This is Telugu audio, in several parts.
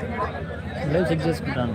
ఇప్పుడే చెక్ చేసుకుంటాను.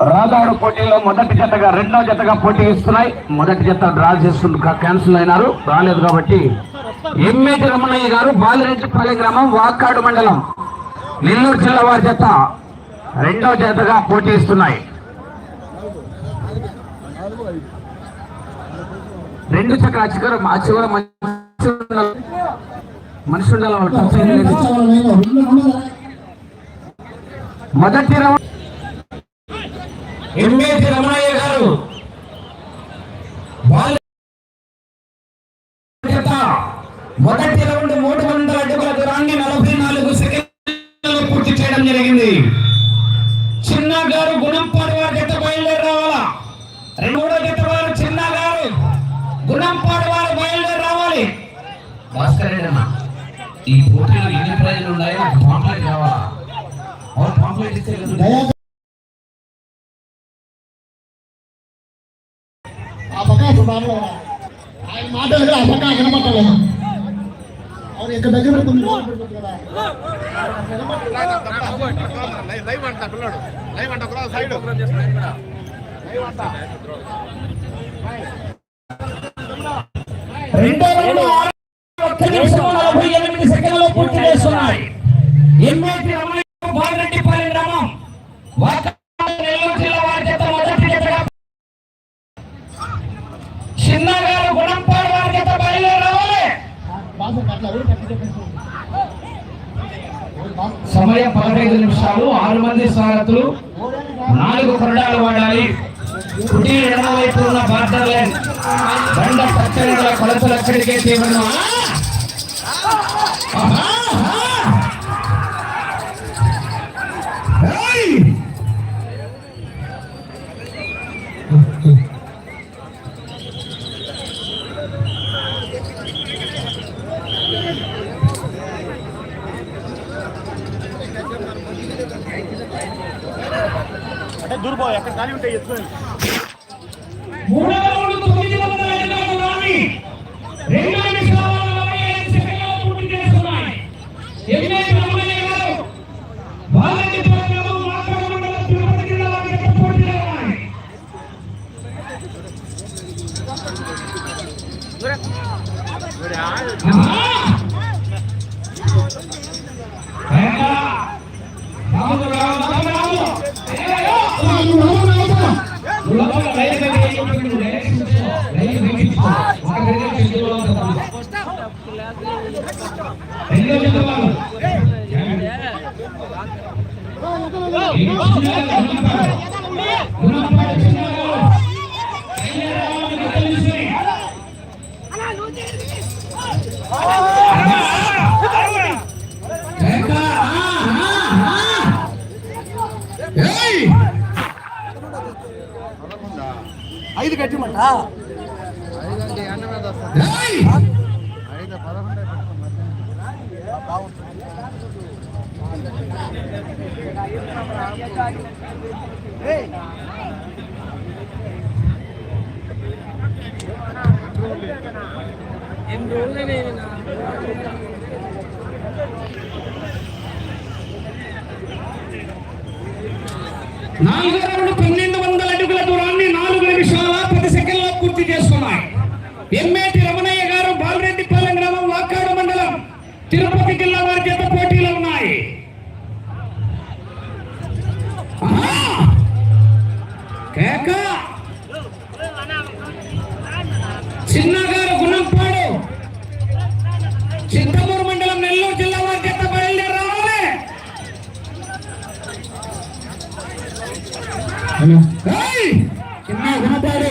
రాదాడు పోటీలో మొదటి జతగా రెండో జతగా పోటీ ఇస్తున్నాయి. మొదటి జత డ్రా చేస్తుండు క్యాన్సిల్ అయినారు. రాలేదు కాబట్టి. ఎమ్మెటి రమణయ్య గారు బాలిరెడ్డిపల్లి గ్రామం వాకాడు మండలం నెల్లూరు జిల్లా వారి జత రెండో జతగా పోటీ ఇస్తున్నాయి. రెండు చక్ర మా చివర మనిషి ఉండాలి. మొదటి రౌండ్ ఎంఏటి రమణయ్య గారు బాబు. ఆయన మాటలు వినపట్టలేదు. అవును ఇక్కడ దగ్గర పెట్టుకుంది. కదా లైవ్ అంట పిల్లడు లైవ్ అంట ఒకరా సైడ్ లైవ్ అంట రెండో రౌండ్ ఆరు ఒక్క నిమిషం నలభై ఎనిమిది సెకండ్లలో పూర్తి చేస్తున్నాయి. బాలరెడ్డిపల్లి గ్రామం. వాకాడు సమయం పదహైదు నిమిషాలు ఆరు మంది స్వాగతులు. నాలుగు కొరడాలు వాడాలి. కుటి ఎడమ వైపు ఉన్న బార్డర్ లైన్ రెండు పచ్చడిల కొలతలు అక్కడికే తీవ్రం దూరిపో ఎక్కడ ఖాళీ ఉంటాయి ఎత్తుకొని. ఐదు కట్టిమంట ఏయ్! ఐదు పదకొండు నాలుగో రౌండ్ పన్నెండు ఎమ్మేటి రమణయ్య గారు బాలరెడ్డిపల్లె గ్రామం వాకాడు మండలం తిరుపతి జిల్లా వారి చేత పోటీలో ఉన్నాయి! కేక! చిన్నగారు గుణంపాడు. చింతమూరు మండలం నెల్లూరు జిల్లా వారి చేత బయలుదేరి రావాలి! చిన్న గుణపాడు.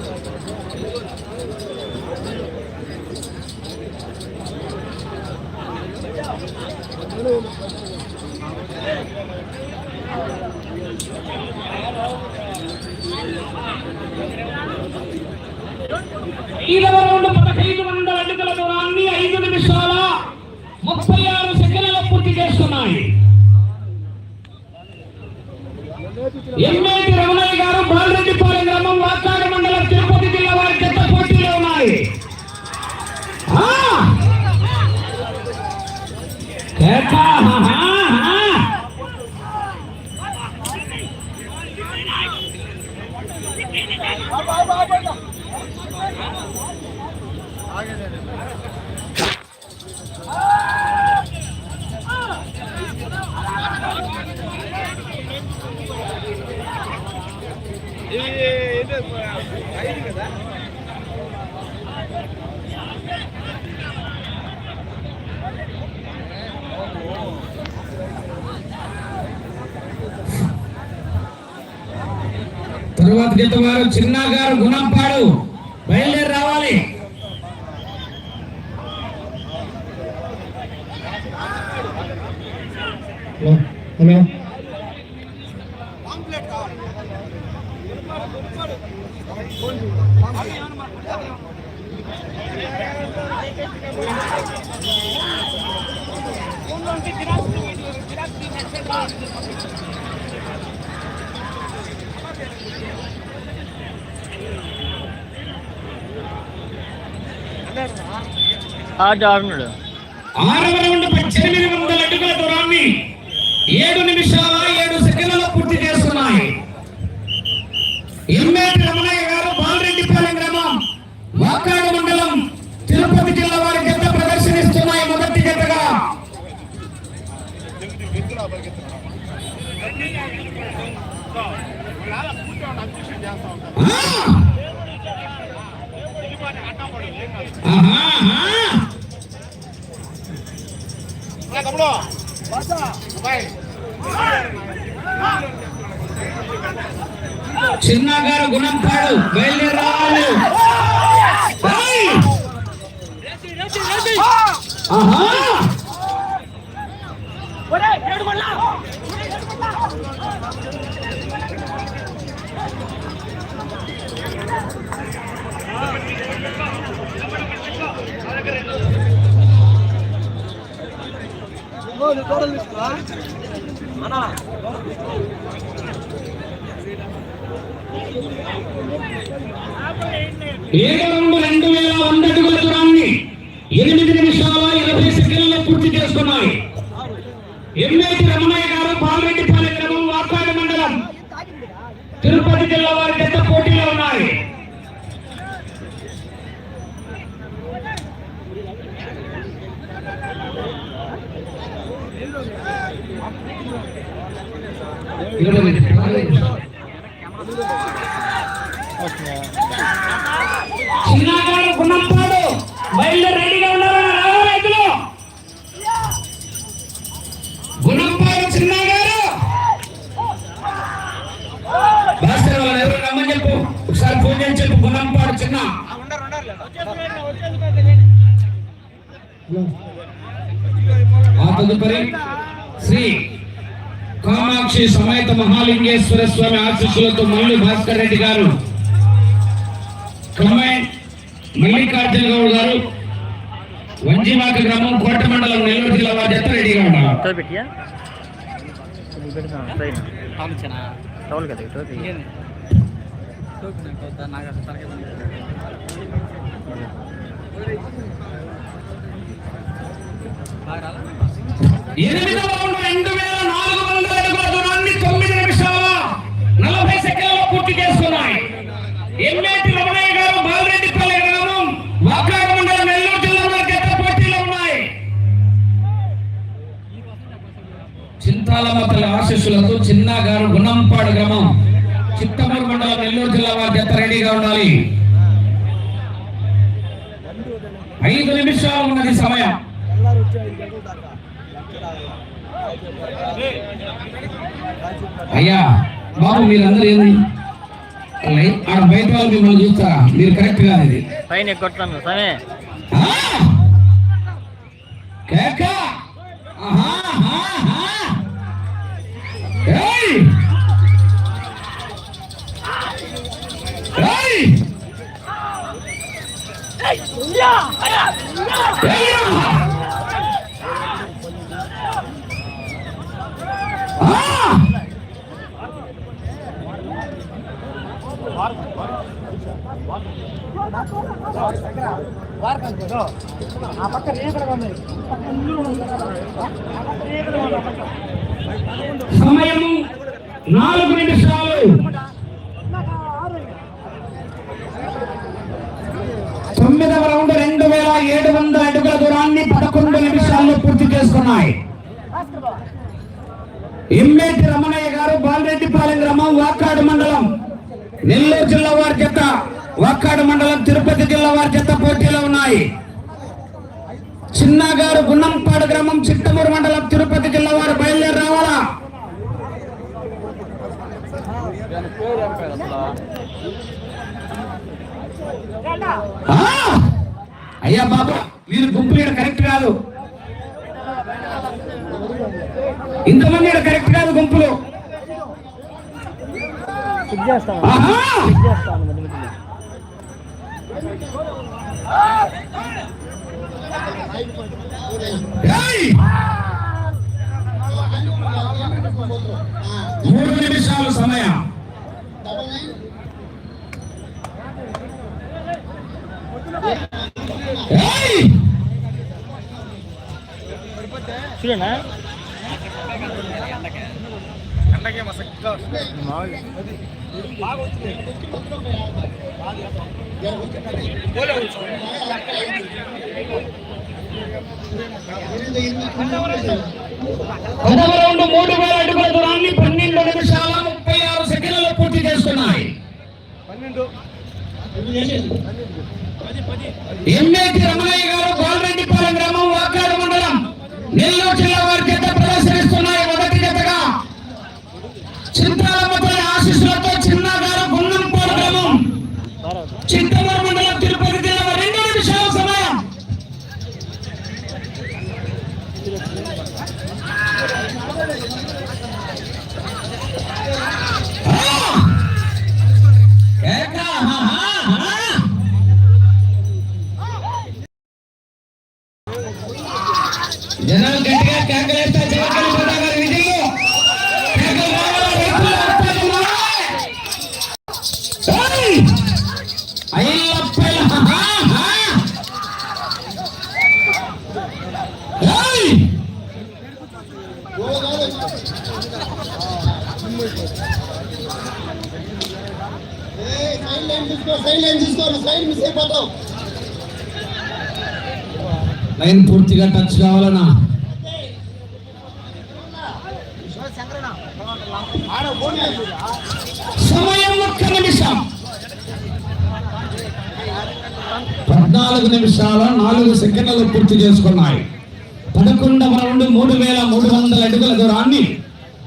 ఐదవ రౌండ్ పదహైదు వందల అడుగుల దూరాన్ని ఐదు నిమిషాల ముప్పై ఆరు సెకండ్లలో పూర్తి చేస్తున్నాయి. ఎమ్మెల్యే రమణయ్య గారు బాలరెడ్డిపాలెం గ్రామం వాకాడ తరువాత గత వారు చిన్న గారు గుణంపాడు. బయలుదేరి రావాలి. హలో ఆరు ఆట రౌండ్ పద్దెనిమిది వందల అడుగుల దూరాన్ని ఏడు నిమిషాల ఏడు సెకండ్లలో పూర్తి చేస్తున్నాయి ఎమ్మెల్యే రమణయ్య గారు బాలరెడ్డిపాలెం గ్రామం వాకాడు మండలం తిరుపతి జిల్లా వారి జత ప్రదర్శనిస్తున్నాయి మొదటి జతగా తమ్ముడు బాయ్ చిన్న గారు గుణం పాడు గుణంపాడు రావాలి. ఏడు రెండు రెండు వేల వంద అడుగుల దూరాన్ని ఎనిమిది నిమిషాల ఇరవై సెకండ్లలో పూర్తి చేసుకున్నాయి. ఎంఏటి రమణయ్య గారు బాలరెడ్డిపాలెం గ్రామం వాకాడు మండలం తిరుపతి కామాక్షి సమేత మహాలింగేశ్వర స్వామి ఆశీస్సులతో మల్లి భాస్కర్ రెడ్డి గారు మల్లికార్జున గౌడ్ గారు వంజిమాక గ్రామం కోట మండలం నెల్లూరు జిల్లా వారి జత రెడీగా ఉన్నారు. ఎనిమిదవ రెండు వేల నాలుగు వందల అడుగుల దూరాన్ని తొమ్మిది నిమిషాల నలభై సెకండ్లలో పూర్తి చేసుకున్నాయి ఎమ్మెటి రమణయ్య గారు బాలరెడ్డిపల్లి గ్రామం వాకాడ మండలం నెల్లూరు జిల్లా వారి గత పోటీలో ఉన్నాయి. చింతాలమ్మ తల్లి ఆశీస్సులతో చిన్న గారు గుణంపాడు గ్రామం చిత్తమూరు మండలం నెల్లూరు జిల్లా వారి జత రెడీగా ఉండాలి. ఐదు నిమిషాలు ఉన్నది సమయం. అయ్యా బాబు మీరందరూ ఏంది? ఆడ బయట వాళ్ళు మిమ్మల్ని చూస్తారా మీరు కరెక్ట్ కాదు ఇది పైన కొడతాను సమే ఆ! సమయం నాలుగు నిమిషాలు. తొమ్మిదవ రౌండ్ రెండు వేల ఏడు వందల అడుగుల దూరాన్ని పదకొండు నిమిషాల్లో పూర్తి చేసుకున్నాయి. ఎమ్మేటి రమణయ్య గారు బాలరెడ్డిపాలెం గ్రామం వాకాడు మండలం నెల్లూరు జిల్లా వారి జత. వాక్కాడు మండలం తిరుపతి జిల్లా వారి జత పోటీలో ఉన్నాయి. చిన్నగారు గున్నంపాడు గ్రామం చిట్టమూరు మండలం తిరుపతి జిల్లా వారు బయలుదేరి రావాలా? అయ్యా బాబు మీరు గుంపులు ఈడ కరెక్ట్ కాదు. ఇంతమంది ఈడ కరెక్ట్ కాదు గుంపులు. మూడు నిమిషాలు సమయం. ఏయ్! చూడనా? ఎండకే మా సగ్గా మామూలు పదవ రౌండ్ మూడు వేల అడుగుల దూరాన్ని పన్నెండు నిమిషాల ముప్పై ఆరు సెకండ్లలో పూర్తి చేసుకున్నాయి పన్నెండు. రమణయ్య గారు సైడ్ లైన్ తీసుకో సైడ్ లైన్ సైడ్ మిస్ అయిపోతావు. లైన్ పూర్తిగా టచ్ కావాలన్నా. సమయం ఒక్క నిమిషం. పద్నాలుగు నిమిషాల నాలుగు సెకండ్లు పూర్తి చేసుకున్నాయి. పదకొండవ రౌండ్ మూడు వేల మూడు వందల అడుగుల దూరాన్ని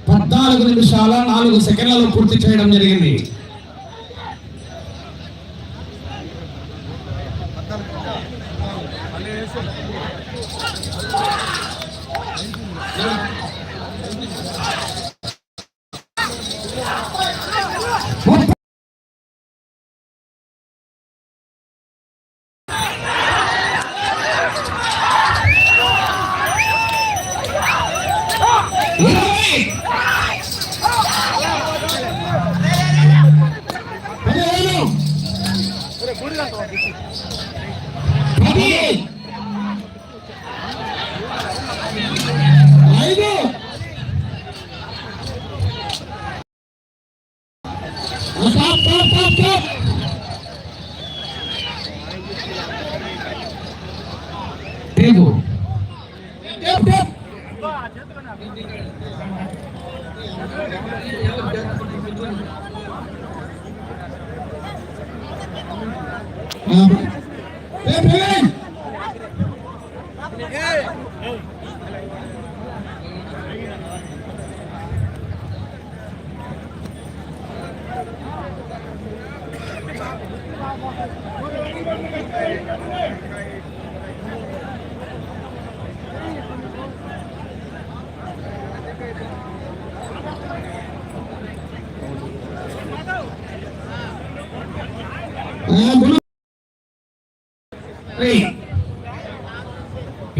పద్నాలుగు నిమిషాల నాలుగు సెకండ్లలో పూర్తి చేయడం జరిగింది. 그래 머리랑 더 King.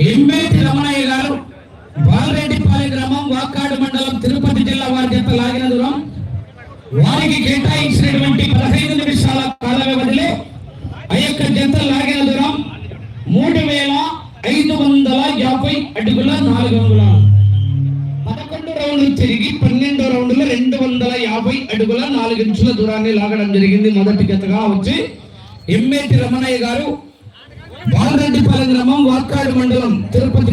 ఎంబేటి రమణయ్య గారు బాలరెడ్డిపాలెం గ్రామం వాకాడు మండలం తిరుపతి జిల్లా వారి చేత లాగిన దూరం వారికి కేటాయించినటువంటి పదహైదు నిమిషాల కాల వ్యవధిలో ఆ యొక్క జత లాగిన దూరం మూడు వేల ఐదు వందల యాభై అడుగుల నాలుగు అంగుళాలు పదకొండు రౌండ్లు తిరిగి పన్నెండో రౌండ్లో రెండు వందల యాభై అడుగుల నాలుగు ఇంచుల దూరాన్ని లాగడం జరిగింది. మొదటి జతగా వచ్చి ఎమ్మేటి రమణయ్య గారు బాలరెడ్డిపాలెం గ్రామం వాకాడు మండలం తిరుపతి జిల్లా